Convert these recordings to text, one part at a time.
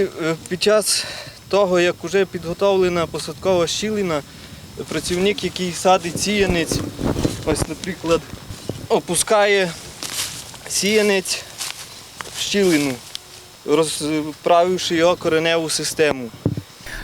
Е, Під час того, як вже підготовлена посадкова щілина, працівник, який садить сіянець, ось, наприклад, опускає сіянець в щілину, розправивши його кореневу систему.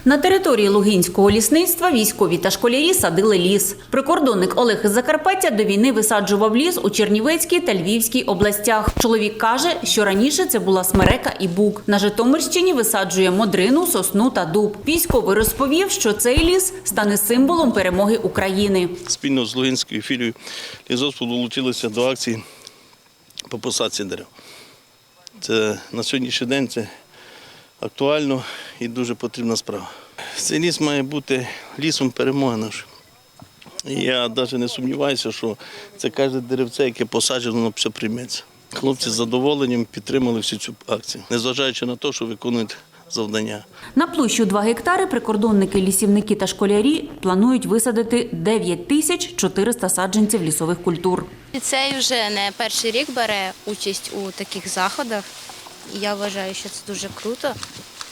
На території Лугинського лісництва військові та школярі садили ліс. Прикордонник Олег із Закарпаття до війни висаджував ліс у Чернівецькій та Львівській областях. Чоловік каже, що раніше це була смерека і бук. На Житомирщині висаджує модрину, сосну та дуб. Військовий розповів, що цей ліс стане символом перемоги України. спільно з Лугинською філією лісгоспу долучилися до акції по посадці дерев. Це на сьогоднішній день це актуально і дуже потрібна справа. Цей ліс має бути лісом перемоги нашої. Я навіть не сумніваюся, що це кожне деревце, яке посаджено, воно все прийметься. Хлопці з задоволенням підтримали всю цю акцію, незважаючи на те, що виконують завдання. На площу 2 гектари прикордонники, лісівники та школярі планують висадити 9 тисяч 400 саджанців лісових культур. Ліцей вже не перший рік бере участь у таких заходах. І я вважаю, що це дуже круто,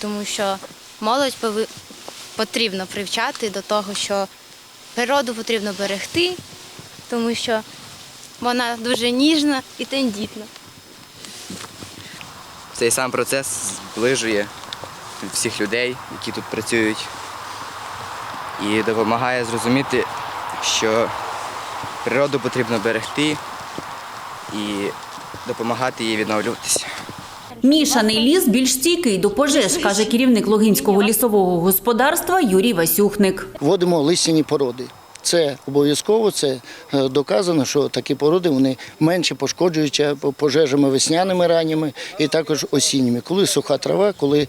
тому що молодь потрібно привчати до того, що природу потрібно берегти, тому що вона дуже ніжна і тендітна. Цей сам процес зближує всіх людей, які тут працюють, і допомагає зрозуміти, що природу потрібно берегти і допомагати їй відновлюватися. Мішаний ліс більш стійкий до пожеж, каже керівник Логінського лісового господарства Юрій Васюхник. Вводимо листяні породи. Це обов'язково, це е, доказано, що такі породи вони менше пошкоджуються пожежами весняними ранніми і також осінніми. Коли суха трава, коли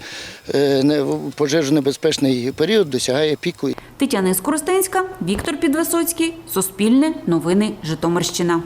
е, не- пожежонебезпечний період досягає піку. Тетяна Скоростенська, Віктор Підвисоцький, Суспільне, Новини Житомирщина.